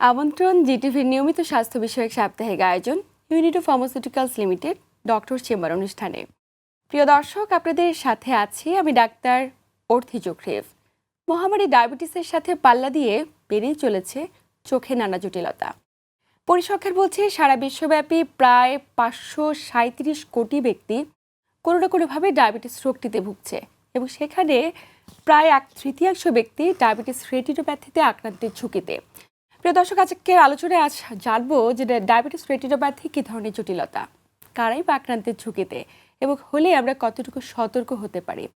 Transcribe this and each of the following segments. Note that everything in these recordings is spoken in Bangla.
আমন্ত্রণ জিটিভির নিয়মিত স্বাস্থ্য বিষয়ক সাপ্তাহিক আয়োজন Unito pharmaceuticals limited doctor chamber অনুষ্ঠানে। প্রিয় দর্শক, আপনাদের সাথে আছি আমি ডাক্তার অর্থি চোখরেভ মহামারী ডায়াবেটিসের সাথে পাল্লা দিয়ে বেড়েই চলেছে চোখে নানা জটিলতা। পরিসংখ্যান বলছে, সারা বিশ্বব্যাপী প্রায় পাঁচশো সাঁত্রিশ কোটি ব্যক্তি কোনো না কোনোভাবে ডায়াবেটিস রোগটিতে ভুগছে এবং সেখানে প্রায় এক তৃতীয়াংশ ব্যক্তি ডায়াবেটিস রেটিনোপ্যাথিতে আক্রান্তের ঝুঁকিতে। প্রিয় দর্শক, আজকের আলোচনায় আজ জানব যে ডায়াবেটিস রেটিনোপ্যাথি কী ধরনের জটিলতা? কারাই বা আক্রান্তের ঝুঁকিতে? এবং হলে আমরা কতটুকু সতর্ক হতে পারি?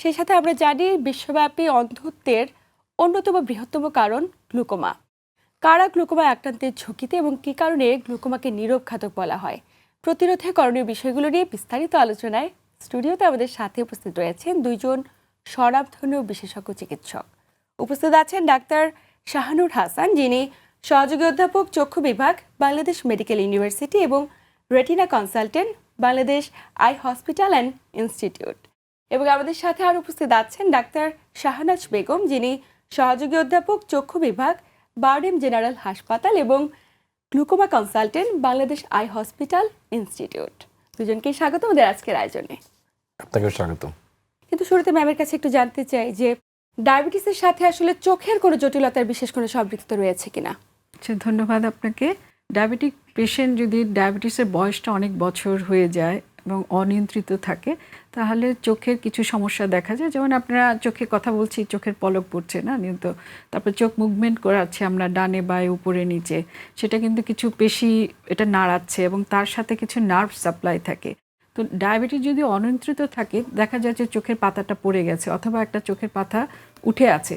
সেই সাথে আমরা জানি বিশ্বব্যাপী অন্ধত্বের অন্যতম বৃহত্তম কারণ গ্লুকোমা। কারা গ্লুকোমা আক্রান্তের ঝুঁকিতে এবং কী কারণে গ্লুকোমাকে নীরব বলা হয়? প্রতিরোধে করণীয় বিষয়গুলো নিয়ে বিস্তারিত আলোচনায় স্টুডিওতে আমাদের সাথে উপস্থিত রয়েছেন দুইজন স্বনামধন্য বিশেষজ্ঞ চিকিৎসক। উপস্থিত আছেন ডাক্তার শাহানুর হাসান যিনি সহযোগী অধ্যাপক চক্ষু বিভাগ বাংলাদেশ মেডিকেল ইউনিভার্সিটি এবং retina consultant Bangladesh eye hospital and institute. এবং আমাদের সাথে আর উপস্থিত আছেন ডাক্তার শাহনাজ বেগম যিনি সহযোগী অধ্যাপক চক্ষু বিভাগ বারডেম জেনারেল হাসপাতাল এবং glaucoma consultant Bangladesh eye hospital institute. দুজনকে স্বাগত আমাদের আজকের আয়োজনে। আপনাকে স্বাগত কিন্তু শুরুতে ম্যামের কাছে একটু জানতে চাই যে ডায়াবেটিসের সাথে আসলে চোখের কোনো জটিলতার বিশেষ কোনো সম্পৃক্ত রয়েছে কিনা? আচ্ছা ধন্যবাদ আপনাকে। ডায়াবেটিক পেশেন্ট যদি ডায়াবেটিসের বয়সটা অনেক বছর হয়ে যায় এবং অনিয়ন্ত্রিত থাকে, তাহলে চোখের কিছু সমস্যা দেখা যায়। যেমন আপনারা চোখে কথা বলছি, চোখের পলক পড়ছে না, নিয়মিত। তারপর চোখ মুভমেন্ট করাচ্ছে আমরা ডানে বায়ে, উপরে নিচে। সেটা কিন্তু কিছু পেশি এটা নাড়াচ্ছে এবং তার সাথে কিছু নার্ভ সাপ্লাই থাকে। তো ডায়াবেটিস যদি অনিয়ন্ত্রিত থাকে, দেখা যায় যে চোখের পাতাটা পড়ে গেছে অথবা একটা চোখের পাতা উঠে আছে,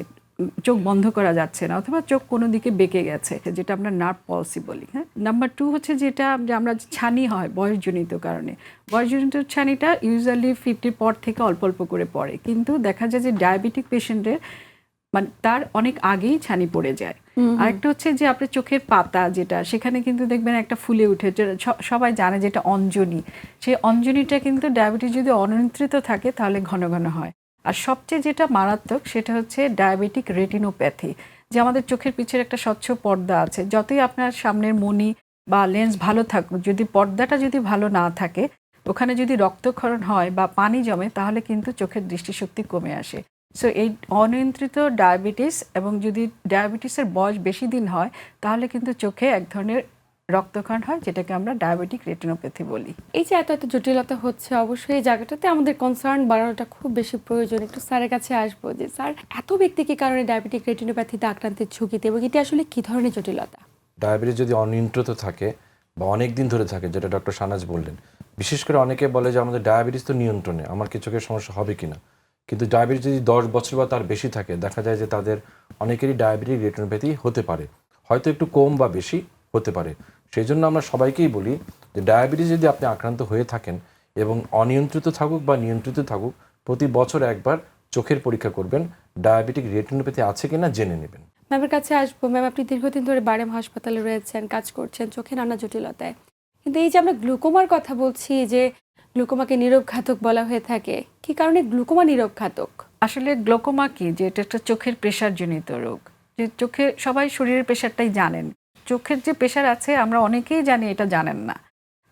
চোখ বন্ধ করা যাচ্ছে না অথবা চোখ কোনো দিকে বেঁকে গেছে, যেটা আমরা নার্ভ পলসি বলি হ্যাঁ? নাম্বার টু হচ্ছে যেটা যে আমরা ছানি হয় বয়সজনিত কারণে। বয়সজনিত ছানিটা ইউজুয়ালি ফিফটির পর থেকে অল্প অল্প করে পড়ে। কিন্তু দেখা যায় যে ডায়াবেটিক পেশেন্টের মানে তার অনেক আগেই ছানি পড়ে যায়। আরেকটা হচ্ছে যে আপনার চোখের পাতা যেটা সেখানে কিন্তু দেখবেন একটা ফুলে উঠে সবাই জানে যেটা অঞ্জনি। সেই অঞ্জনিটা কিন্তু ডায়াবেটিস যদি অনিয়ন্ত্রিত থাকে তাহলে ঘন ঘন হয়। আর সবচেয়ে যেটা মারাত্মক সেটা হচ্ছে ডায়াবেটিক রেটিনোপ্যাথি যে আমাদের চোখের পিছের একটা স্বচ্ছ পর্দা আছে। যতই আপনার সামনের মনি বা লেন্স ভালো থাকুক যদি পর্দাটা যদি ভালো না থাকে ওখানে যদি রক্তক্ষরণ হয় বা পানি জমে তাহলে কিন্তু চোখের দৃষ্টিশক্তি কমে আসে। সো এই অনিয়ন্ত্রিত ডায়াবেটিস এবং যদি ডায়াবেটিসের বয়স বেশি দিন হয় তাহলে কিন্তু চোখে এক ধরনের রক্তক্ষরণ হয় যেটাকে আমরা ডায়াবেটিক রেটিনোপ্যাথি বলি। এই যে এত এত জটিলতা হচ্ছে অবশ্যই এই জায়গাটাতে আমাদের কনসার্ন বাড়ানোটা খুব বেশি প্রয়োজন। একটু স্যারের কাছে আসব যে স্যার এত ব্যক্তি কি কারণে ডায়াবেটিক রেটিনোপ্যাথিতে আক্রান্তের ঝুঁকিতে? এবং এটি আসলে কি ধরনের জটিলতা? ডায়াবেটিস যদি অনিয়ন্ত্রিত থাকে বা অনেক দিন ধরে থাকে যেটা ডক্টর সানাজ বললেন বিশেষ করে অনেকে বলে যে আমাদের ডায়াবেটিস তো নিয়ন্ত্রণে আমার কি চোখের সমস্যা হবে কিনা? কিন্তু ডায়াবেটিস যদি দশ বছর বা তার বেশি থাকে, দেখা যায় যে তাদের অনেকেরই ডায়াবেটিক রেটিনোপ্যাথি হতে পারে। হয়তো একটু কম বা বেশি হতে পারে। সেই জন্য আমরা সবাইকেই বলি যে ডায়াবেটিস যদি আপনি আক্রান্ত হয়ে থাকেন এবং অনিয়ন্ত্রিত থাকুক বা নিয়ন্ত্রিত থাকুক, প্রতি বছর একবার চোখের পরীক্ষা করবেন ডায়াবেটিক রেটিনোপ্যাথি আছে কিনা জেনে নেবেন। ম্যামের কাছে আসব। ম্যাম, আপনি দীর্ঘদিন ধরে বারেম হাসপাতালে রয়েছেন, কাজ করছেন, চোখে নানা জটিলতায়। কিন্তু এই যে আমরা গ্লুকোমার কথা বলছি যে গ্লুকোমাকে নীরব বলা হয়ে থাকে। কি কারণে গ্লুকোমা নীরব আসলে গ্লোকোমা কি? যে এটা একটা চোখের প্রেশার জনিত রোগ। যে চোখে সবাই শরীরের প্রেশারটাই জানেন। চোখের যে প্রেশার আছে, আমরা অনেকেই জানি এটা জানেন না।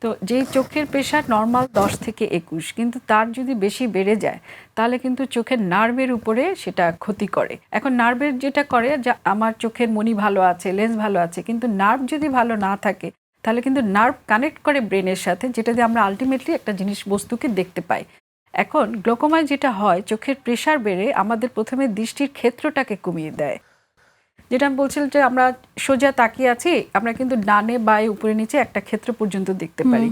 তো যেই চোখের প্রেশার নর্মাল দশ থেকে একুশ, কিন্তু তার যদি বেশি বেড়ে যায়, তাহলে কিন্তু চোখের নার্ভের উপরে সেটা ক্ষতি করে। এখন নার্ভের যেটা করে, যা আমার চোখের মনি ভালো আছে, লেন্স ভালো আছে, কিন্তু নার্ভ যদি ভালো না থাকে তাহলে কিন্তু নার্ভ কানেক্ট করে ব্রেনের সাথে যেটা দিয়ে আমরা আলটিমেটলি একটা জিনিস বস্তুকে দেখতে পাই। এখন গ্লোকোমায় যেটা হয় চোখের প্রেশার বেড়ে আমাদের প্রথমে দৃষ্টির ক্ষেত্রটাকে কমিয়ে দেয়। যেটা আমি বলছিলাম যে আমরা সোজা তাকিয়ে আছি আমরা কিন্তু ডানে বায়ে উপরে নিচে একটা ক্ষেত্র পর্যন্ত দেখতে পারি।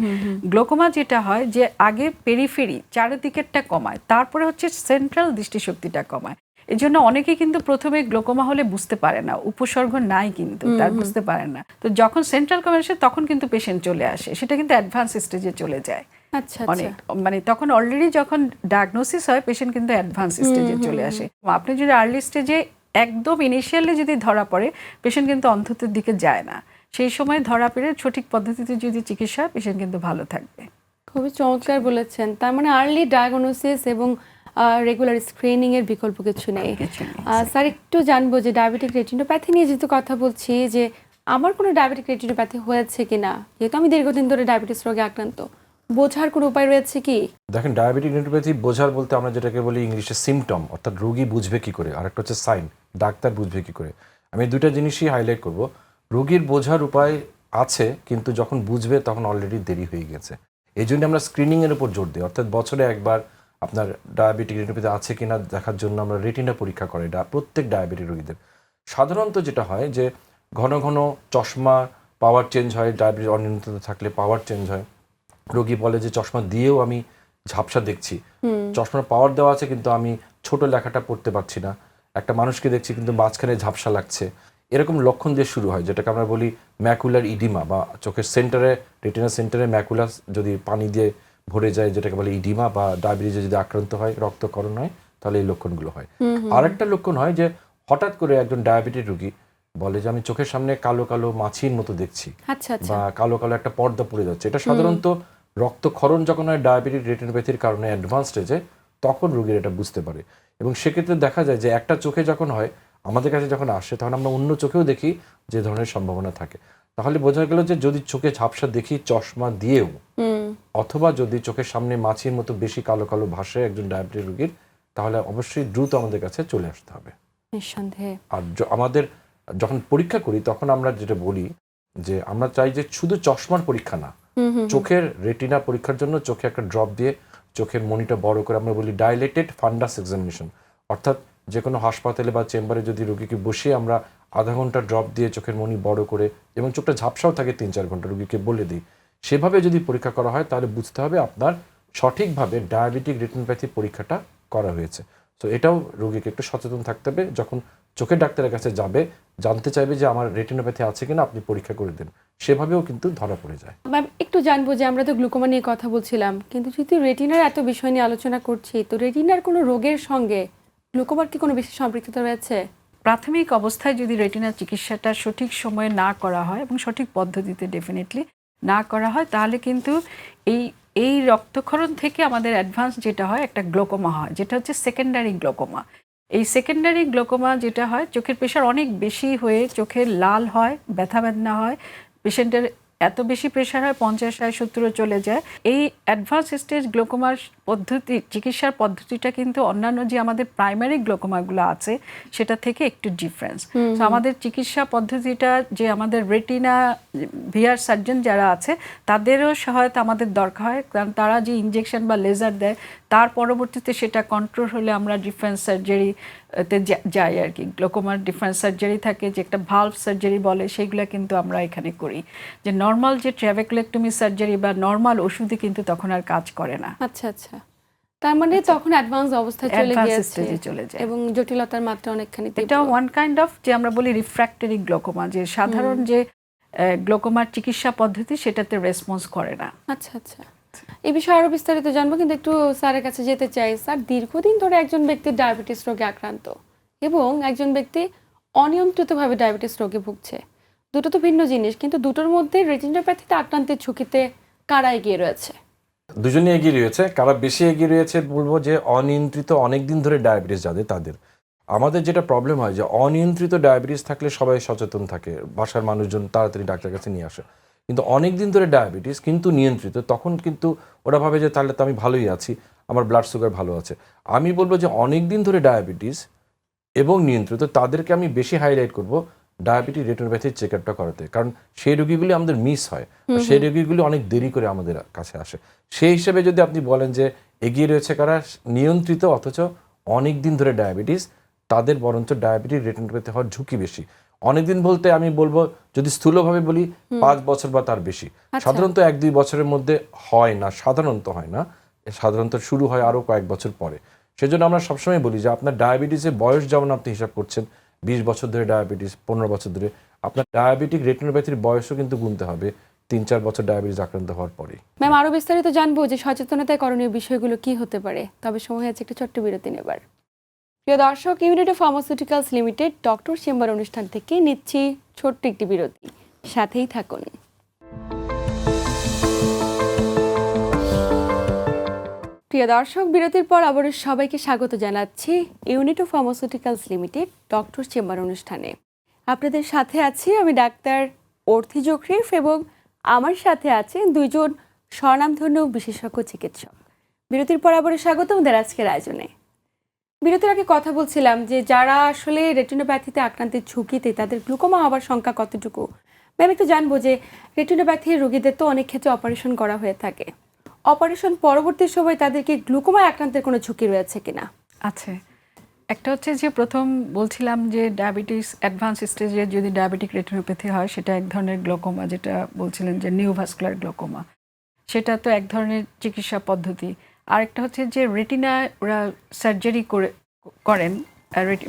গ্লোকোমা যেটা হয় যে আগে পেরিফেরি চারিদিকেরটা কমায় তারপরে হচ্ছে সেন্ট্রাল দৃষ্টিশক্তিটা কমায়। এই জন্য অনেকে কিন্তু প্রথমে গ্লোকোমা হলে বুঝতে পারে না উপসর্গ নাই কিন্তু তার বুঝতে পারে না। তো যখন সেন্ট্রাল কমে আসে তখন কিন্তু পেশেন্ট চলে আসে। সেটা কিন্তু অ্যাডভান্স স্টেজে চলে যায়। আচ্ছা আচ্ছা। অনেক মানে তখন অলরেডি যখন ডায়াগনোসিস হয় পেশেন্ট কিন্তু অ্যাডভান্স স্টেজে চলে আসে। আপনি যদি আর্লি স্টেজে একদম ইনিশিয়ালি যদি ধরা পড়ে পেশেন্ট কিন্তু অন্ধত্বের দিকে যায় না। সেই সময় ধরা পড়ে সঠিক পদ্ধতিতে যদি চিকিৎসা পেশেন্ট কিন্তু ভালো থাকবে। খুবই চমৎকার বলেছেন। তার মানে আর্লি ডায়াগনোসিস এবং রেগুলার স্ক্রিনিং এর বিকল্প কিছু নেই। স্যার একটু জানব যে ডায়াবেটিক রেটিনোপ্যাথি নিয়ে যেহেতু কথা বলছি যে আমার কোনো ডায়াবেটিক রেটিনোপ্যাথি হয়েছে কি না যেহেতু আমি দীর্ঘদিন ধরে ডায়াবেটিস রোগে আক্রান্ত বোঝার কোনো উপায় রয়েছে কি? দেখেন ডায়াবেটিক নিউরোপ্যাথি বোঝার বলতে আমরা যেটাকে বলি ইংলিশে সিমটম অর্থাৎ রোগী বুঝবে কি করে আর একটা হচ্ছে সাইন ডাক্তার বুঝবে কি করে। আমি এই দুইটা জিনিসই হাইলাইট করব। রোগীর বোঝার উপায় আছে কিন্তু যখন বুঝবে তখন অলরেডি দেরি হয়ে গেছে। এই জন্য আমরা স্ক্রিনিংয়ের উপর জোর দিই অর্থাৎ বছরে একবার আপনার ডায়াবেটিক রেটিনোপ্যাথি আছে কিনা দেখার জন্য আমরা রেটিনা পরীক্ষা করি। প্রত্যেক ডায়াবেটিক রোগীদের। সাধারণত যেটা হয় যে ঘন ঘন চশমা পাওয়ার চেঞ্জ হয় ডায়াবেটিস অনিয়ন্ত্রিত থাকলে পাওয়ার চেঞ্জ হয়। রোগী বলে যে চশমা দিয়েও আমি ঝাপসা দেখছি। চশমার পাওয়ার দেওয়া আছে কিন্তু আমি ছোট লেখাটা পড়তে পারছি না। একটা মানুষকে দেখছি কিন্তু মাঝখানে ঝাপসা লাগছে। এরকম লক্ষণ দিয়ে শুরু হয় যেটাকে আমরা বলি ম্যাকুলার ইডিমা বা চোখের সেন্টারে রেটিনা সেন্টারে ম্যাকুলার যদি পানি দিয়ে ভরে যায় যেটাকে বলে ইডিমা বা ডায়াবেটিসে যদি আক্রান্ত হয় রক্তকরণ হয় তাহলে এই লক্ষণগুলো হয়। আরেকটা লক্ষণ হয় যে হঠাৎ করে একজন ডায়াবেটিক রোগী বলে যে আমি চোখের সামনে কালো কালো মাছির মতো দেখছি আচ্ছা আচ্ছা। বা কালো কালো একটা পর্দা পড়ে যাচ্ছে। এটা সাধারণত রক্তক্ষরণ যখন হয় ডায়াবেটিক রেটিনোপ্যাথির কারণে অ্যাডভান্স স্টেজে তখন রোগীর এটা বুঝতে পারে। এবং সেক্ষেত্রে দেখা যায় যে একটা চোখে যখন হয় আমাদের কাছে যখন আসে তখন আমরা অন্য চোখেও দেখি যে ধরনের সম্ভাবনা থাকে। তাহলে বোঝা গেল যে যদি চোখে ঝাপসা দেখি চশমা দিয়েও অথবা যদি চোখের সামনে মাছির মতো বেশি কালো কালো ভাসে একজন ডায়াবেটিক রোগীর তাহলে অবশ্যই দ্রুত আমাদের কাছে চলে আসতে হবে। নিঃসন্দেহে। আর আমাদের যখন পরীক্ষা করি তখন আমরা যেটা বলি যে আমরা চাই যে শুধু চশমার পরীক্ষা না চোখের রেটিনা পরীক্ষার জন্য চোখে একটা ড্রপ দিয়ে চোখের মনিটা বড় করে আমরা বলি ডাইলেটেড ফান্ডাস এক্সামিনেশন অর্থাৎ যে কোনো হাসপাতালে বা চেম্বারে যদি রোগীকে বসিয়ে আমরা আধা ঘণ্টা ড্রপ দিয়ে চোখের মনি বড় করে এবং চোখটা ঝাপসাও থাকে তিন চার ঘণ্টা রোগীকে বলে দিই সেভাবে যদি পরীক্ষা করা হয় তাহলে বুঝতে হবে আপনার সঠিকভাবে ডায়াবেটিক রেটিনোপ্যাথি পরীক্ষাটা করা হয়েছে। তো এটাও রোগীকে একটু সচেতন থাকতে হবে। যখন চোখের ডাক্তারের কাছে যাবে জানতে চাইবে যে আমার রেটিনোপ্যাথি আছে কিনা আপনি পরীক্ষা করে দেন। সেভাবেও কিন্তু ধরা পড়ে যায়। ম্যাম একটু জানব যে আমরা তো গ্লুকোমা নিয়ে কথা বলছিলাম কিন্তু যদি রেটিনার এত বিষয় নিয়ে আলোচনা করছি তো রেটিনার কোনো রোগের সঙ্গে গ্লুকোমার কি কোনো বেশি সম্পৃক্ততা রয়েছে? প্রাথমিক অবস্থায় যদি রেটিনার চিকিৎসাটা সঠিক সময়ে না করা হয় এবং সঠিক পদ্ধতিতে ডেফিনেটলি না করা হয়, তাহলে কিন্তু এই এই রক্তক্ষরণ থেকে আমাদের অ্যাডভান্স যেটা হয় একটা গ্লোকোমা হয়, যেটা হচ্ছে সেকেন্ডারি গ্লোকোমা এই সেকেন্ডারি গ্লোকোমা যেটা হয়, চোখের প্রেশার অনেক বেশি হয়ে চোখের লাল হয় ব্যথা বেদনা হয় পেশেন্টের এত বেশি প্রেশার হয় পঞ্চাশ ষাট সত্তরও চলে যায়। এই অ্যাডভান্স স্টেজ গ্লোকোমার পদ্ধতি চিকিৎসার পদ্ধতিটা কিন্তু অন্যান্য যে আমাদের প্রাইমারি গ্লোকোমাগুলো আছে সেটা থেকে একটু ডিফারেন্স তো আমাদের চিকিৎসা পদ্ধতিটা যে আমাদের রেটিনা ভিআর সার্জন যারা আছে তাদেরও সহায়তা আমাদের দরকার হয়। কারণ তারা যে ইঞ্জেকশন বা লেজার দেয় তার পরবর্তীতে সেটা কন্ট্রোল হলে আমরা ডিফারেন্স সার্জারি তে যাই আর কি। গ্লোকোমার ডিফারেন্স সার্জারি থাকে যে একটা ভালভ সার্জারি বলে সেইগুলো কিন্তু আমরা এখানে করি। যে নর্মাল যে ট্র্যাভেকুলেক্টমি সার্জারি বা নর্মাল ওষুধে কিন্তু তখন আর কাজ করে না। আচ্ছা আচ্ছা। তার মানে তখন অ্যাডভান্স অবস্থায় চলে গিয়েছে চলে যায়। এবং জটিলতার মাত্রা অনেকখানি এটা ওয়ান কাইন্ড অফ যে আমরা বলি রিফ্র্যাক্টরি গ্লোকোমা যে সাধারণ যে গ্লোকোমার চিকিৎসা পদ্ধতি সেটাতে রেসপন্স করে না। আচ্ছা আচ্ছা। এই বিষয়ে আরও বিস্তারিত জানব, কিন্তু একটু স্যারের কাছে যেতে চাই। স্যার, দীর্ঘদিন ধরে একজন ব্যক্তি ডায়াবেটিস রোগে আক্রান্ত এবং একজন ব্যক্তি অনিয়ন্ত্রিতভাবে ডায়াবেটিস রোগে ভুগছে। দুটো তো ভিন্ন জিনিস, কিন্তু দুটোর মধ্যে রেটিনোপ্যাথিতে আক্রান্তের ঝুঁকিতে কারা এগিয়ে রয়েছে? দুজনে এগিয়ে রয়েছে। কারা বেশি এগিয়ে রয়েছে বলব যে, অনিয়ন্ত্রিত অনেক দিন ধরে ডায়াবেটিস যাদের, তাদের। আমাদের যেটা প্রবলেম হয় যে, অনিয়ন্ত্রিত ডায়াবেটিস থাকলে সবাই সচেতন থাকে। বাসার মানুষজন তাড়াতাড়ি ডাক্তার কাছে নিয়ে আসে। কিন্তু অনেক দিন ধরে ডায়াবেটিস কিন্তু নিয়ন্ত্রিত। তখন কিন্তু ওরা ভাবে যে তাহলে তো আমি ভালোই আছি আমার ব্লাড সুগার ভালো আছে। আমি বলব যে অনেক দিন ধরে ডায়াবেটিস এবং নিয়ন্ত্রিত তাদেরকে আমি বেশি হাইলাইট করব ডায়াবেটিস রেটিনোপ্যাথির চেক আপটা করাতে। কারণ সেই রোগীগুলি আমাদের মিস হয়। সেই রোগীগুলি অনেক দেরি করে আমাদের কাছে আসে। সেই হিসেবে যদি আপনি বলেন যে এগিয়ে রয়েছে কারা? নিয়ন্ত্রিত অথচ অনেক দিন ধরে ডায়াবেটিস তাদের বরঞ্চ ডায়াবেটিক রেটিনোপ্যাথি হওয়ার ঝুঁকি বেশি। অনেকদিন বলতে আমি বলব যদি স্থূলভাবে বলি পাঁচ বছর বা তার বেশি। সাধারণত এক দুই বছরের মধ্যে হয় না সাধারণত হয় না। সাধারণত শুরু হয় আরও কয়েক বছর পরে। সেজন্য আমরা সবসময় বলি যে আপনার ডায়াবেটিসের বয়স যেমন আপনি হিসাব করছেন বিশ বছর ধরে ডায়াবেটিস পনেরো বছর ধরে আপনার ডায়াবেটিক রেটিনোপ্যাথির বয়সও কিন্তু গুনতে হবে তিন চার বছর ডায়াবেটিস আক্রান্ত হওয়ার পরে। ম্যাম আরও বিস্তারিত জানব যে সচেতনতায় করণীয় বিষয়গুলো কি হতে পারে। তবে সময় আছে একটু ছোট্ট বিরতি নেবার। প্রিয় দর্শক Unity pharmaceuticals limited doctor chamber অনুষ্ঠান থেকে নিচ্ছি ছোট্ট একটি বিরতি। সাথেই থাকুন। প্রিয় দর্শক, বিরতির পর আবারও সবাইকে স্বাগত জানাচ্ছি Unito pharmaceuticals limited doctor chamber অনুষ্ঠানে। আপনাদের সাথে আছি আমি ডাক্তার অর্থি জখরিফ এবং আমার সাথে আছেন দুইজন স্বনামধন্য বিশেষজ্ঞ চিকিৎসক। বিরতির পর আবারও স্বাগত আমাদের আজকের আয়োজনে। বিরতির আগে কথা বলছিলাম যে যারা আসলে রেটিনোপ্যাথিতে আক্রান্তের ঝুঁকিতে, তাদের গ্লুকোমা হওয়ার সংখ্যা কতটুকু? ম্যাম, একটু জানব যে রেটিনোপ্যাথির রোগীদের তো অনেক ক্ষেত্রে অপারেশন করা হয়ে থাকে। অপারেশন পরবর্তী সময় তাদেরকে গ্লুকোমা আক্রান্তের কোনো ঝুঁকি রয়েছে কিনা? আছে। একটা হচ্ছে যে প্রথম বলছিলাম যে ডায়াবেটিস অ্যাডভান্স স্টেজে যদি ডায়াবেটিক রেটিনোপ্যাথি হয়, সেটা এক ধরনের গ্লোকোমা, যেটা বলছিলেন যে নিউভাস্কুলার গ্লোকোমা। সেটা তো এক ধরনের চিকিৎসা পদ্ধতি। আরেকটা হচ্ছে যে রেটিনা ওরা সার্জারি করে করেন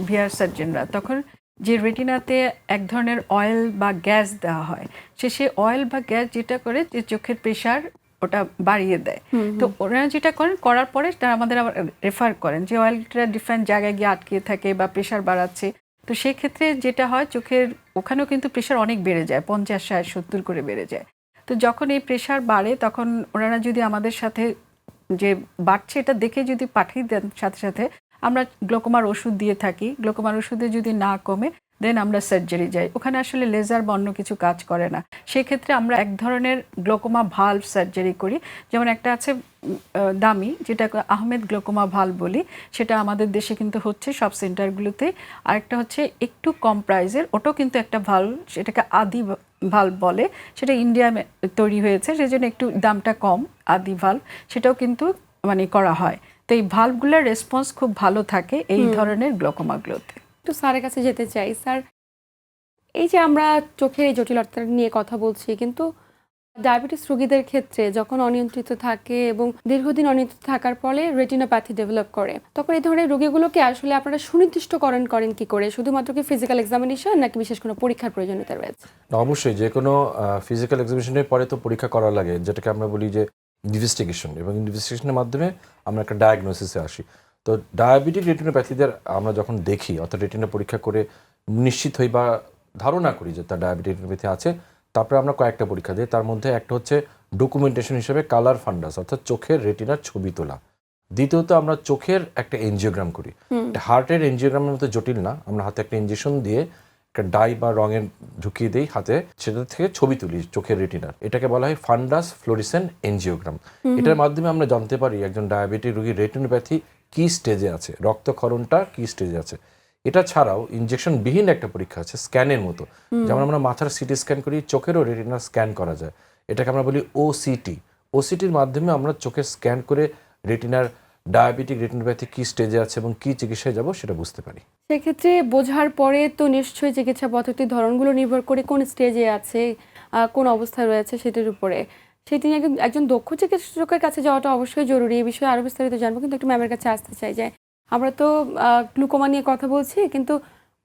ভিআর সার্জনরা তখন যে রেটিনাতে এক ধরনের অয়েল বা গ্যাস দেওয়া হয় সে সে অয়েল বা গ্যাস যেটা করে যে চোখের প্রেশার ওটা বাড়িয়ে দেয়। তো ওরা যেটা করেন করার পরে তারা আমাদের আবার রেফার করেন যে অয়েলটা ডিফারেন্ট জায়গায় গিয়ে আটকে থাকে বা প্রেশার বাড়াচ্ছে। তো সেক্ষেত্রে যেটা হয় চোখের ওখানেও কিন্তু প্রেশার অনেক বেড়ে যায় পঞ্চাশ ষাট সত্তর করে বেড়ে যায়। তো যখন এই প্রেশার বাড়ে তখন ওনারা যদি আমাদের সাথে যে বাড়ছে এটা দেখে যদি পাঠিয়ে দেন সাথে সাথে, আমরা গ্লোকোমার ওষুধ দিয়ে থাকি, গ্লোকোমার ওষুধে যদি না কমে দেন আমরা সার্জারি যাই। ওখানে আসলে লেজার বা অন্য কিছু কাজ করে না। সেক্ষেত্রে আমরা এক ধরনের গ্লোকোমা ভাল্ভ সার্জারি করি। যেমন একটা আছে দামি যেটা আহমেদ গ্লোকোমা ভাল্ভ বলি। সেটা আমাদের দেশে কিন্তু হচ্ছে, সব সেন্টারগুলোতে আরেকটা হচ্ছে, একটু কম প্রাইজের ওটাও কিন্তু একটা ভাল্ভ সেটাকে আদি ভাল্ভ বলে সেটা ইন্ডিয়া তৈরি হয়েছে সেজন্য একটু দামটা কম আদি ভাল্ভ সেটাও কিন্তু মানে করা হয়। তো এই ভাল্বগুলোর রেসপন্স খুব ভালো থাকে এই ধরনের গ্লোকোমাগুলোতে একটু স্যারের কাছে যেতে চাই। স্যার এই যে আমরা চোখের এই জটিলতা নিয়ে কথা বলছি কিন্তু ডায়াবেটিস রোগীদের ক্ষেত্রে যখন অনিয়ন্ত্রিত থাকে এবং দীর্ঘদিন অনিয়ন্ত্রিত থাকার ফলে রেটিনোপ্যাথি ডেভেলপ করে, তখন এই ধরনের রোগীগুলোকে আসলে আপনারা সুনির্দিষ্টকরণ করেন কি করে? শুধুমাত্র কি ফিজিক্যাল এক্সামিনেশন নাকি বিশেষ কোনো পরীক্ষার প্রয়োজনীয়তা রয়েছে? অবশ্যই যে কোনো ফিজিক্যাল এক্সিবিশনের পরে তো পরীক্ষা করা লাগে, যেটাকে আমরা বলি যে ইনভেস্টিগেশন এবং ইনভেস্টিগেশনের মাধ্যমে আমরা একটা ডায়াগনোসিসে আসি। তো ডায়াবেটিক রেটিনোপ্যাথিদের আমরা যখন দেখি, অর্থাৎ রেটিনা পরীক্ষা করে নিশ্চিত হই বা ধারণা করি যে তার ডায়াবেটিক রেটিনোপ্যাথি আছে তারপরে আমরা কয়েকটা পরীক্ষা দিই। তার মধ্যে একটা হচ্ছে ডকুমেন্টেশন হিসেবে কালার ফান্ডাস অর্থাৎ চোখের রেটিনার ছবি তোলা। দ্বিতীয়ত আমরা চোখের একটা এনজিওগ্রাম করি। হার্টের এনজিওগ্রামের মতো জটিল না। আমরা হাতে একটা ইঞ্জেকশন দিয়ে একটা ডাই বা রঙের ঢুকিয়ে দিই হাতে সেটা থেকে ছবি তুলি চোখের রেটিনার এটাকে বলা হয় ফান্ডাস ফ্লোরিসেন এনজিওগ্রাম এটার মাধ্যমে আমরা জানতে পারি একজন ডায়াবেটিক রোগীর রেটিনোপ্যাথি কি স্টেজে আছে? রক্তক্ষরণটা কি স্টেজে আছে? এটা ছাড়াও ইনজেকশন বিহীন একটা পরীক্ষা আছে স্ক্যানের মতো। যেমন আমরা মাথার সিটি স্ক্যান করি চোখেরও রেটিনার স্ক্যান করা যায়। এটাকে আমরা বলি ওসিটি ওসিটির মাধ্যমে আমরা চোখের স্ক্যান করে রেটিনার ডায়াবেটিক রেটিনোপ্যাথি কি স্টেজে আছে এবং কি চিকিৎসায় যাব সেটা বুঝতে পারি। সেক্ষেত্রে বোঝার পরে তো নিশ্চয়ই চিকিৎসা পদ্ধতির ধরনগুলো নির্ভর করে কোন স্টেজে আছে কোন অবস্থায় রয়েছে সেটার উপরে। সেটি নিয়ে একজন একজন দক্ষ চিকিৎসকের কাছে যাওয়াটা অবশ্যই জরুরি এই বিষয়ে আরও বিস্তারিত জানব কিন্তু একটু ম্যামের কাছে আসতে চাই যে আমরা তো গ্লুকোমা নিয়ে কথা বলছি কিন্তু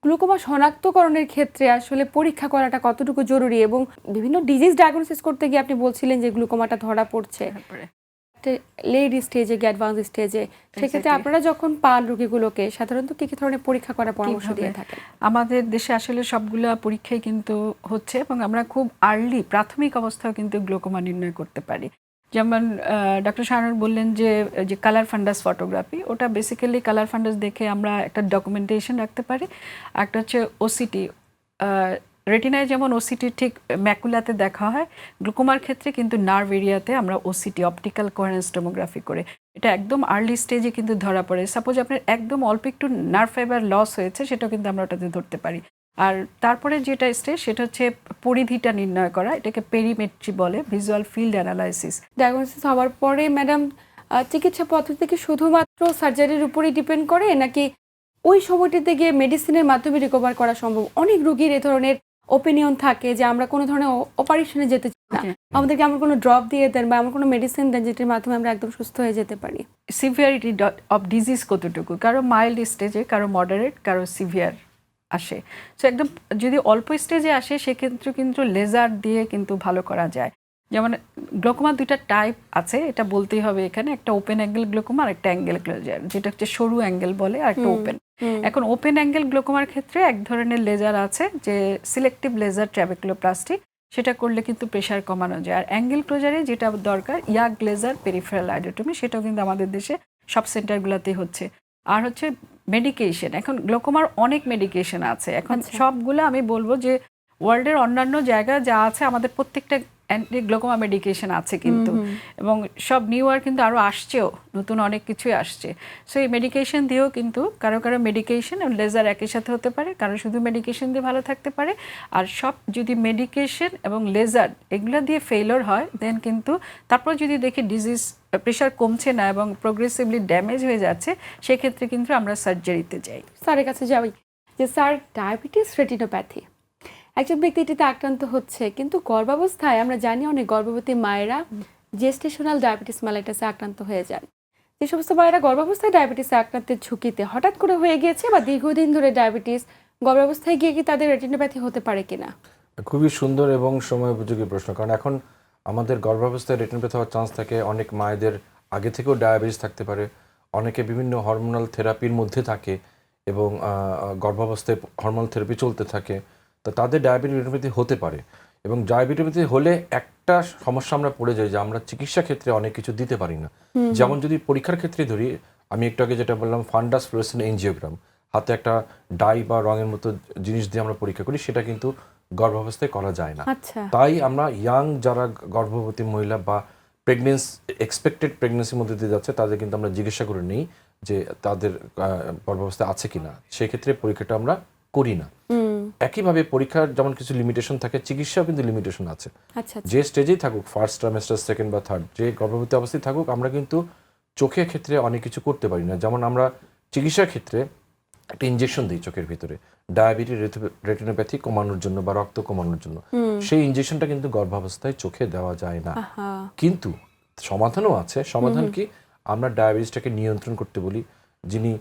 গ্লুকোমা শনাক্তকরণের ক্ষেত্রে আসলে পরীক্ষা করাটা কতটুকু জরুরি এবং বিভিন্ন ডিজিজ ডায়াগনোসিস করতে গিয়ে আপনি বলছিলেন যে গ্লুকোমাটা ধরা পড়ছে। লেট স্টেজে অ্যাডভান্স স্টেজে সেক্ষেত্রে. আপনারা যখন পান রোগীগুলোকে সাধারণত কি কি ধরনের পরীক্ষা করার পরামর্শ দিয়ে থাকেন? আমাদের দেশে আসলে সবগুলো পরীক্ষাই কিন্তু হচ্ছে এবং আমরা খুব আর্লি প্রাথমিক অবস্থাও কিন্তু গ্লোকোমা নির্ণয় করতে পারি। যেমন ডক্টর শাহনুর বললেন যে যে কালার ফান্ডাস ফটোগ্রাফি ওটা বেসিক্যালি কালার ফান্ডাস দেখে আমরা একটা ডকুমেন্টেশন রাখতে পারি। একটা হচ্ছে ওসিটি রেটিনায় যেমন ওসিটি ঠিক ম্যাকুলাতে দেখা হয় গ্লুকোমার ক্ষেত্রে কিন্তু নার্ভ এরিয়াতে আমরা ওসিটি অপটিক্যাল কোয়ারেন্স টোমোগ্রাফি করে। এটা একদম আর্লি স্টেজে কিন্তু ধরা পড়ে। সাপোজ আপনার একদম অল্প একটু নার্ভ ফাইবার লস হয়েছে, সেটাও কিন্তু আমরা ওটাতে ধরতে পারি। আর তারপরে যেটা স্টেজ সেটা হচ্ছে পরিধিটা নির্ণয় করা এটাকে পেরিমেট্রি বলে ভিজুয়াল ফিল্ড অ্যানালাইসিস ডায়াগনোসিস হওয়ার পরে ম্যাডাম চিকিৎসা পদ্ধতি কি শুধুমাত্র সার্জারির উপরেই ডিপেন্ড করে নাকি ওই সময়টিতে গিয়ে মেডিসিনের মাধ্যমে রিকভার করা সম্ভব? অনেক রুগীর এ ধরনের ওপিনিয়ন থাকে যে আমরা কোনো ধরনের অপারেশনে যেতে চাই না। আমাদেরকে আমার কোনো ড্রপ দিয়ে দেন বা আমার কোনো মেডিসিন দেন যেটির মাধ্যমে আমরা একদম সুস্থ হয়ে যেতে পারি। সিভিয়ারিটি অফ ডিজিজ কতটুকু? কারও মাইল্ড স্টেজে কারও মডারেট কারও সিভিয়ার আসে। সো একদম যদি অল্প স্টেজে আসে সেক্ষেত্রে কিন্তু লেজার দিয়ে কিন্তু ভালো করা যায়। যেমন গ্লোকোমা দুইটা টাইপ আছে এটা বলতেই হবে এখানে একটা ওপেন অ্যাঙ্গেল গ্লোকোমা আর একটা অ্যাঙ্গেল গ্লোজার যেটা হচ্ছে সরু অ্যাঙ্গেল বলে আর একটা ওপেন এখন ওপেন অ্যাঙ্গেল গ্লোকোমার ক্ষেত্রে এক ধরনের লেজার আছে যে সিলেক্টিভ লেজার ট্র্যাবেকুলোপ্লাস্টি সেটা করলে কিন্তু প্রেশার কমানো যায়। আর অ্যাঙ্গেল ক্লোজারে যেটা দরকার ইয়াগ লেজার পেরিফেরাল আইডোটমি সেটাও কিন্তু আমাদের দেশে সব সেন্টারগুলোতেই হচ্ছে। আর হচ্ছে মেডিকেশন এখন গ্লোকোমার অনেক মেডিকেশন আছে এখন আচ্ছা। সবগুলো আমি বলব যে ওয়ার্ল্ডের অন্যান্য জায়গা যা আছে আমাদের প্রত্যেকটা অ্যান্টি গ্লোকোমা মেডিকেশন আছে কিন্তু। এবং সব নিউ আর কিন্তু আরও আসছেও নতুন অনেক কিছুই আসছে। সো এই মেডিকেশন দিয়েও কিন্তু কারও কারও মেডিকেশন এবং লেজার একই সাথে হতে পারে কারও শুধু মেডিকেশন দিয়ে ভালো থাকতে পারে। আর সব যদি মেডিকেশন এবং লেজার এগুলো দিয়ে ফেইলর হয় দেন কিন্তু তারপর যদি দেখি ডিজিজ প্রেশার কমছে না এবং প্রোগ্রেসিভলি ড্যামেজ হয়ে যাচ্ছে সেক্ষেত্রে কিন্তু আমরা সার্জারিতে যাই। স্যারের কাছে যাই যে স্যার ডায়াবেটিস রেটিনোপ্যাথি একজন ব্যক্তি এটিতে আক্রান্ত হচ্ছে, কিন্তু গর্ভাবস্থায় আমরা জানি অনেক গর্ভবতী মায়েরা জেস্টেশনাল ডায়াবেটিস মালাইটাসে আক্রান্ত হয়ে যান। যে সমস্ত মায়েরা গর্ভাবস্থায় ডায়াবেটিসে আক্রান্তের ঝুঁকিতে হঠাৎ করে হয়ে গিয়েছে বা দীর্ঘদিন ধরে ডায়াবেটিস গর্ভাবস্থায় গিয়ে কি তাদের রেটিনোপ্যাথি হতে পারে কিনা? খুবই সুন্দর এবং সময় উপযোগী প্রশ্ন, কারণ এখন আমাদের গর্ভাবস্থায় রেটিনোপ্যাথি হওয়ার চান্স থাকে, অনেক মায়েদের আগে থেকেও ডায়াবেটিস থাকতে পারে, অনেকে বিভিন্ন হরমোনাল থেরাপির মধ্যে থাকে এবং গর্ভাবস্থায় হরমোনাল থেরাপি চলতে থাকে। তো তাদের ডায়াবেটিস রেটিনোপ্যাথি হতে পারে। এবং ডায়াবেটিস হলে একটা সমস্যা আমরা পড়ে যাই যে আমরা চিকিৎসা ক্ষেত্রে অনেক কিছু দিতে পারি না। যেমন যদি পরীক্ষার ক্ষেত্রে ধরি আমি একটু আগে যেটা বললাম ফান্ডাস ফ্লোরেসেন্ট এনজিওগ্রাম হাতে একটা ডাই বা রঙের মতো জিনিস দিয়ে আমরা পরীক্ষা করি সেটা কিন্তু গর্ভাবস্থায় করা যায় না। আচ্ছা। তাই আমরা ইয়াং যারা গর্ভবতী মহিলা বা প্রেগনেন্স এক্সপেক্টেড প্রেগনেন্সির মধ্যে দিয়ে যাচ্ছে তাদের কিন্তু আমরা জিজ্ঞাসা করে নিই যে তাদের আহ, গর্ভাবস্থায় আছে কিনা। সেক্ষেত্রে পরীক্ষাটা আমরা করি না। একইভাবে পরীক্ষার যেমন কিছু লিমিটেশন থাকে চিকিৎসাও কিন্তু লিমিটেশন আছে। আচ্ছা আচ্ছা। যে স্টেজেই থাকুক ফার্স্ট ট্রাইমেস্টার সেকেন্ড বা থার্ড যে গর্ভবতী অবস্থায় থাকুক আমরা কিন্তু চোখের ক্ষেত্রে অনেক কিছু করতে পারি না। যেমন আমরা চিকিৎসার ক্ষেত্রে একটা ইঞ্জেকশন দিই চোখের ভিতরে ডায়াবেটিস রেটিনোপ্যাথি কমানোর জন্য বা রক্ত কমানোর জন্য। সেই ইঞ্জেকশনটা কিন্তু গর্ভাবস্থায় চোখে দেওয়া যায় না। কিন্তু সমাধানও আছে। সমাধান কি? আমরা ডায়াবেটিসটাকে নিয়ন্ত্রণ করতে বলি যিনি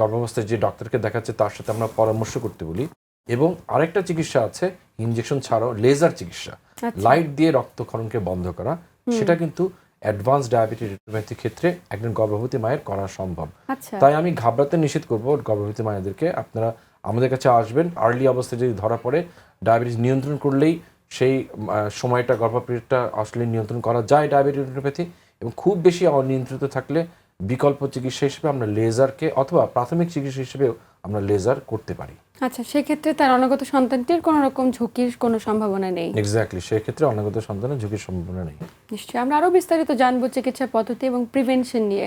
গর্ভাবস্থায় যে ডক্টরকে দেখাচ্ছে তার সাথে আমরা পরামর্শ করতে বলি। এবং আরেকটা চিকিৎসা আছে ইনজেকশন ছাড়াও লেজার চিকিৎসা। আচ্ছা। লাইট দিয়ে রক্তক্ষরণকে বন্ধ করা। সেটা কিন্তু অ্যাডভান্স ডায়াবেটিস ক্ষেত্রে একজন গর্ভবতী মায়ের করা সম্ভব। আচ্ছা। তাই আমি ঘাবড়াতে নিষেধ করব গর্ভবতী মায়েদেরকে। আপনারা আমাদের কাছে আসবেন। আর্লি অবস্থায় যদি ধরা পড়ে ডায়াবেটিস নিয়ন্ত্রণ করলেই সেই সময়টা গর্ভপিরিয়ডটা আসলে নিয়ন্ত্রণ করা যায় ডায়াবেটিস রেটিনোপ্যাথি এবং খুব বেশি অনিয়ন্ত্রিত থাকলে বিকল্প চিকিৎসা হিসেবে আমরা লেজারকে অথবা প্রাথমিক চিকিৎসা হিসেবেও আমরা লেজার করতে পারি। আচ্ছা সেক্ষেত্রে তার অনাগত সন্তানটির কোনো রকম ঝুঁকির কোনো সম্ভাবনা নেই? এক্স্যাক্টলি সেক্ষেত্রে অনাগত সন্তানের ঝুঁকির সম্ভাবনা নেই। নিশ্চয়ই। আমরা আরও বিস্তারিত জানব চিকিৎসা পদ্ধতি এবং প্রিভেনশন নিয়ে।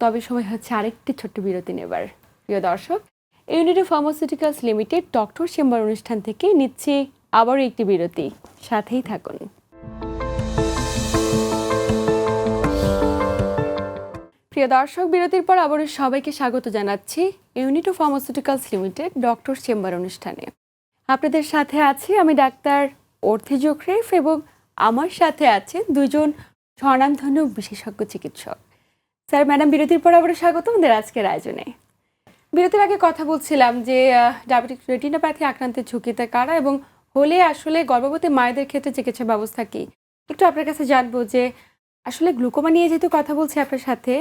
তবে সময় হচ্ছে আরেকটি ছোট্ট বিরতি নেবার। প্রিয় দর্শক Unity pharmaceuticals limited doctor chamber অনুষ্ঠান থেকে নিচ্ছি আবারও একটি বিরতি। সাথেই থাকুন। প্রিয় দর্শক, বিরতির পর আবারও সবাইকে স্বাগত জানাচ্ছি Unito pharmaceuticals limited doctor chamber অনুষ্ঠানে। আপনাদের সাথে আছি আমি ডাক্তার অর্থি জোখরেফ এবং আমার সাথে আছে দুজন স্বনামধন্য বিশেষজ্ঞ চিকিৎসক। স্যার, ম্যাডাম, বিরতির পর আবারও স্বাগত আমাদের আজকের আয়োজনে। বিরতির আগে কথা বলছিলাম যে ডায়াবেটিক রেটিনোপ্যাথি আক্রান্তের ঝুঁকিতে কারা এবং হলে আসলে গর্ভবতী মায়েদের ক্ষেত্রে চিকিৎসা ব্যবস্থা কী? একটু আপনার কাছে জানব যে, আসলে গ্লুকোমা নিয়ে যেহেতু কথা বলছি আপনার সাথে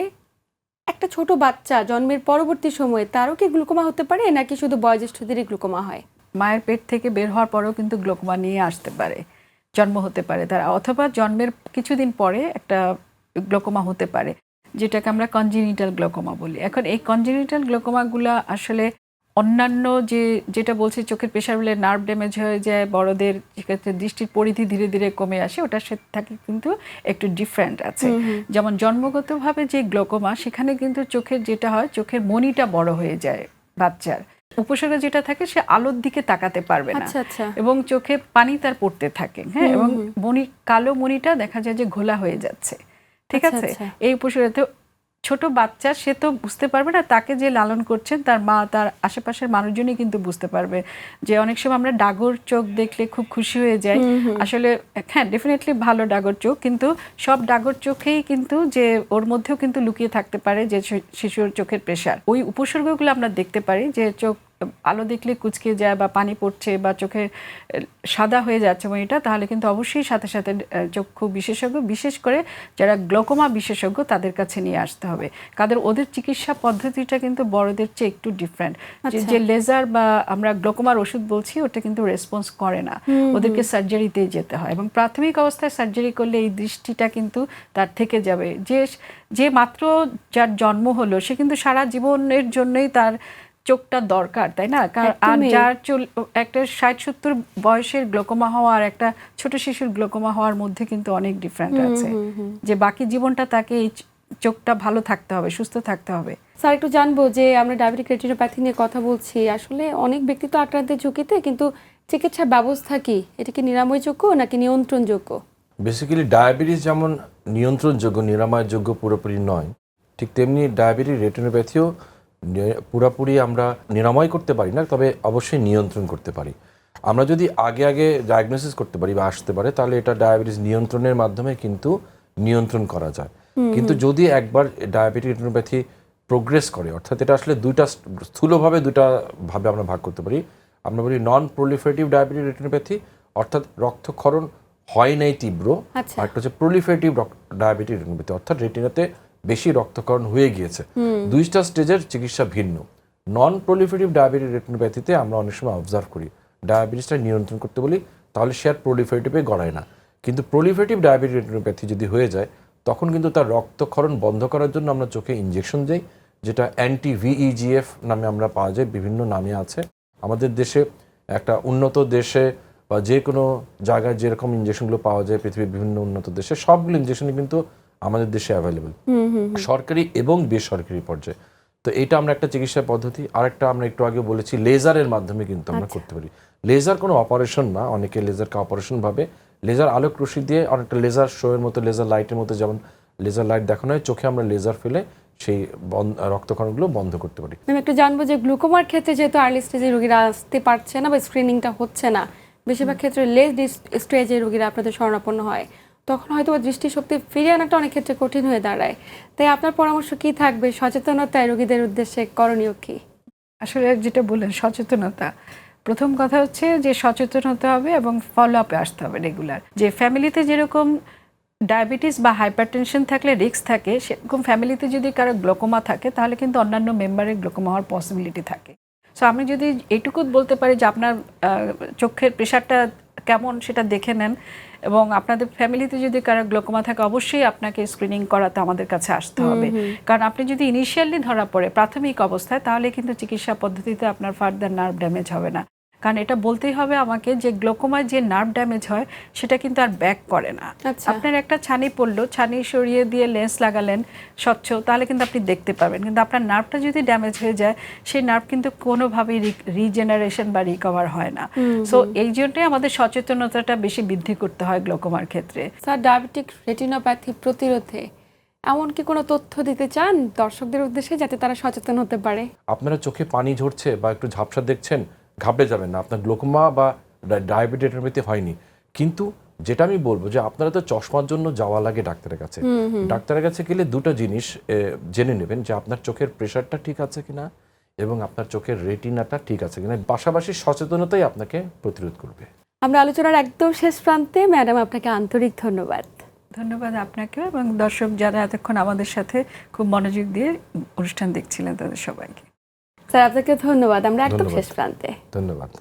একটা ছোট বাচ্চা জন্মের পরবর্তী সময়ে তারও কি গ্লুকোমা হতে পারে, নাকি শুধু বয়োজ্যেষ্ঠদেরই গ্লুকোমা হয়? মায়ের পেট থেকে বের হওয়ার পরেও কিন্তু গ্লুকোমা নিয়ে আসতে পারে, জন্ম হতে পারে তারা, অথবা জন্মের কিছুদিন পরে একটা গ্লোকোমা হতে পারে, যেটাকে আমরা কনজিনিটাল গ্লোকোমা বলি। এখন এই কনজিনিটাল গ্লোকোমাগুলো আসলে অন্যান্য যে যেটা বলছি চোখের প্রেশার বলে নার্ভ ড্যামেজ হয়ে যায় বড়দের সেক্ষেত্রে দৃষ্টির পরিধি ধীরে ধীরে কমে আসে ওটার সাথে থাকে কিন্তু একটু ডিফারেন্ট আছে। যেমন জন্মগতভাবে যে গ্লোকোমা সেখানে কিন্তু চোখের যেটা হয় চোখের মনিটা বড় হয়ে যায় বাচ্চার। উপসর্গ যেটা থাকে সে আলোর দিকে তাকাতে পারবে না। আচ্ছা আচ্ছা। এবং চোখে পানি তার পড়তে থাকে হ্যাঁ? এবং মনি কালো মনিটা দেখা যায় যে ঘোলা হয়ে যাচ্ছে। ঠিক আচ্ছা, আছে। এই উপসর্গতে ছোট বাচ্চা সে তো বুঝতে পারবে না তাকে যে লালন করছেন তার মা তার আশেপাশের মানুষজনই কিন্তু বুঝতে পারবে। যে অনেক সময় আমরা ডাগর চোখ দেখলে খুব খুশি হয়ে যাই। আসলে হ্যাঁ ডেফিনেটলি ভালো ডাগর চোখ কিন্তু সব ডাগর চোখেই কিন্তু যে ওর মধ্যেও কিন্তু লুকিয়ে থাকতে পারে যে শিশুর চোখের প্রেশার ওই উপসর্গগুলো আমরা দেখতে পারি যে চোখ আলো দেখলে কুচকে যায় বা পানি পড়ছে বা চোখের আহ, সাদা হয়ে যাচ্ছে এটা তাহলে কিন্তু অবশ্যই সাথে সাথে চক্ষু বিশেষজ্ঞ বিশেষ করে যারা গ্লোকোমা বিশেষজ্ঞ তাদের কাছে নিয়ে আসতে হবে। কাদের ওদের চিকিৎসা পদ্ধতিটা কিন্তু বড়দের চেয়ে একটু ডিফারেন্ট আচ্ছা। যে লেজার বা আমরা গ্লোকোমার ওষুধ বলছি ওটা কিন্তু রেসপন্স করে না। ওদেরকে সার্জারিতে যেতে হয় এবং প্রাথমিক অবস্থায় সার্জারি করলে এই দৃষ্টিটা কিন্তু তার থেকে যাবে। যে যে মাত্র যার জন্ম হলো সে কিন্তু সারা জীবনের জন্যই তার চোখটা দরকার তাই না? কারণ আর যার চল একটা ষাট সত্তর বয়সের গ্লোকোমা হওয়া আর একটা ছোট শিশুর গ্লোকোমা হওয়ার মধ্যে কিন্তু অনেক ডিফারেন্ট আছে। যে বাকি জীবনটা তাকে এই চোখটা ভালো থাকতে হবে সুস্থ থাকতে হবে। স্যার একটু জানব যে আমরা ডায়াবেটিক রেটিনোপ্যাথি নিয়ে কথা বলছি। আসলে অনেক ব্যক্তি তো আক্রান্তের ঝুঁকিতে কিন্তু চিকিৎসা ব্যবস্থা কি? এটা কি নিরাময়যোগ্য নাকি নিয়ন্ত্রণযোগ্য? বেসিক্যালি ডায়াবেটিস যেমন নিয়ন্ত্রণযোগ্য নিরাময়যোগ্য পুরোপুরি নয় ঠিক তেমনি ডায়াবেটিস রেটিনোপ্যাথিও পুরোপুরি আমরা নিরাময় করতে পারি না তবে অবশ্যই নিয়ন্ত্রণ করতে পারি। আমরা যদি আগে আগে ডায়াগনোসিস করতে পারি বা আসতে পারে তাহলে এটা ডায়াবেটিস নিয়ন্ত্রণের মাধ্যমে কিন্তু নিয়ন্ত্রণ করা যায়। কিন্তু যদি একবার ডায়াবেটিক রেটিনোপ্যাথি প্রোগ্রেস করে অর্থাৎ এটা আসলে দুইটা স্থূলভাবে দুইটা ভাবে আমরা ভাগ করতে পারি আমরা বলি নন প্রলিফারেটিভ ডায়াবেটিক রেটিনোপ্যাথি অর্থাৎ রক্তক্ষরণ হয় নাই তীব্র আচ্ছা। আর একটা হচ্ছে প্রলিফারেটিভ ডায়াবেটিক রেটিনোপ্যাথি অর্থাৎ রেটিনাতে বেশি রক্তক্ষরণ হয়ে গিয়েছে। দুইটা স্টেজের চিকিৎসা ভিন্ন। নন প্রলিফেটিভ ডায়াবেটিক রেটিনোপ্যাথিতে আমরা অনেক সময় অবজার্ভ করি। ডায়াবেটিসটা নিয়ন্ত্রণ করতে বলি তাহলে সে আর প্রলিফেটিভে গড়ায় না। কিন্তু প্রলিফেটিভ ডায়াবেটিক রেটিনোপ্যাথি যদি হয়ে যায় তখন কিন্তু তার রক্তক্ষরণ বন্ধ করার জন্য আমরা চোখে ইঞ্জেকশন দিই যেটা অ্যান্টি ভিইজিএফ নামে আমরা পাওয়া যায় বিভিন্ন নামে আছে। আমাদের দেশে একটা উন্নত দেশে বা যে কোনো জায়গায় যেরকম ইঞ্জেকশনগুলো পাওয়া যায় পৃথিবীর বিভিন্ন উন্নত দেশে সবগুলো ইঞ্জেকশনই কিন্তু আমাদের দেশে অ্যাভেলেবেল সরকারি এবং বেসরকারি পর্যায়ে। তো এটা আমরা একটা চিকিৎসা পদ্ধতি আরেকটা আমরা একটু আগে বলেছি লেজারের মাধ্যমে কিন্তু আমরা করতে পারি। লেজার কোনো অপারেশন না অনেকে লেজারকে অপারেশন ভাবে। লেজার আলোক রশ্মি দিয়ে অনেকটা লেজার শো এর মতো লেজার লাইটের মতো যেমন লেজার লাইট দেখানো হয় চোখে আমরা লেজার ফেলে সেই রক্তক্ষরণগুলো বন্ধ করতে পারি। আমি একটু জানব যে গ্লুকোমার ক্ষেত্রে যেহেতু আর্লি স্টেজে রোগীরা আসতে পারছে না বা স্ক্রিনিংটা হচ্ছে না বেশিরভাগ ক্ষেত্রে লেট স্টেজে রোগীরা আপনাদের শরণাপন্ন হয়। তখন হয়তো দৃষ্টিশক্তি ফিরিয়ে আনাটা অনেক ক্ষেত্রে কঠিন হয়ে দাঁড়ায়। তাই আপনার পরামর্শ কি থাকবে? সচেতনতায় রোগীদের উদ্দেশ্যে করণীয় কি? আসলে যেটা বললেন, সচেতনতা। প্রথম কথা হচ্ছে যে সচেতন হতে হবে এবং ফলো আপে আসতে হবে রেগুলার যে ফ্যামিলিতে যেরকম ডায়াবেটিস বা হাইপারটেনশন থাকলে রিস্ক থাকে, সেরকম ফ্যামিলিতে যদি কারও গ্লোকোমা থাকে, তাহলে কিন্তু অন্যান্য মেম্বারের গ্লোকোমা হওয়ার পসিবিলিটি থাকে। সো আমি যদি এটুকু বলতে পারি যে আপনার চোখের প্রেশারটা কেমন সেটা দেখে নেন। এবং আপনাদের ফ্যামিলিতে যদি কারও গ্লোকোমা থাকে অবশ্যই আপনাকে স্ক্রিনিং করাতে আমাদের কাছে আসতে হবে। কারণ আপনি যদি ইনিশিয়ালি ধরা পড়ে প্রাথমিক অবস্থায় তাহলে কিন্তু চিকিৎসা পদ্ধতিতে আপনার ফার্দার নার্ভ ড্যামেজ হবে না। কারণ এটা বলতেই হবে আমাকে যে গ্লোকোমায় যে নার্ভ ড্যামেজ হয় সেটা কিন্তু আর ব্যাক করে না। আচ্ছা। আপনার একটা ছানি পড়ল ছানি সরিয়ে দিয়ে লেন্স লাগালেন স্বচ্ছ তাহলে কিন্তু আপনি দেখতে পাবেন। কিন্তু আপনার নার্ভটা যদি ড্যামেজ হয়ে যায় সেই নার্ভ কিন্তু কোনোভাবেই রিজেনারেশন বা রিকভার হয় না। সো এই জন্যই আমাদের সচেতনতাটা বেশি বৃদ্ধি করতে হয় গ্লোকোমার ক্ষেত্রে। স্যার ডায়াবেটিক রেটিনোপ্যাথি প্রতিরোধে এমন কি কোনো তথ্য দিতে চান দর্শকদের উদ্দেশ্যে যাতে তারা সচেতন হতে পারে? আপনারা চোখে পানি ঝরছে বা একটু ঝাপসা দেখছেন ঘাবড়ে যাবেন না। আপনার গ্লোকোমা বা ডায়াবেটিস মধ্যে হয়নি। কিন্তু যেটা আমি বলব যে আপনারা তো চশমার জন্য যাওয়া লাগে ডাক্তারের কাছে। ডাক্তারের কাছে গেলে দুটো জিনিস জেনে নেবেন যে আপনার চোখের প্রেশারটা ঠিক আছে কিনা এবং আপনার চোখের রেটিনাটা ঠিক আছে কিনা। পাশাপাশি সচেতনতাই আপনাকে প্রতিরোধ করবে। আমরা আলোচনার একদম শেষ প্রান্তে। ম্যাডাম আপনাকে আন্তরিক ধন্যবাদ। ধন্যবাদ আপনাকে এবং দর্শক যারা এতক্ষণ আমাদের সাথে খুব মনোযোগ দিয়ে অনুষ্ঠান দেখছিলেন তাদের সবাইকে। স্যার আপনাকে ধন্যবাদ। আমরা একদম শেষ প্রান্তে। ধন্যবাদ।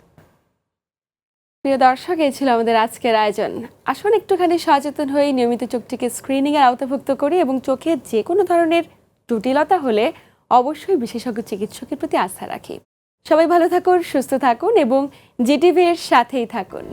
প্রিয় দর্শক এই ছিল আমাদের আজকের আয়োজন। আসুন একটুখানি সচেতন হয়ে নিয়মিত চোখটিকে স্ক্রিনিং এর আওতাভুক্ত করি এবং চোখে যে কোনো ধরনের জটিলতা হলে অবশ্যই বিশেষজ্ঞ চিকিৎসকের প্রতি আস্থা রাখি। সবাই ভালো থাকুন সুস্থ থাকুন এবং জিটিভি এর সাথেই থাকুন।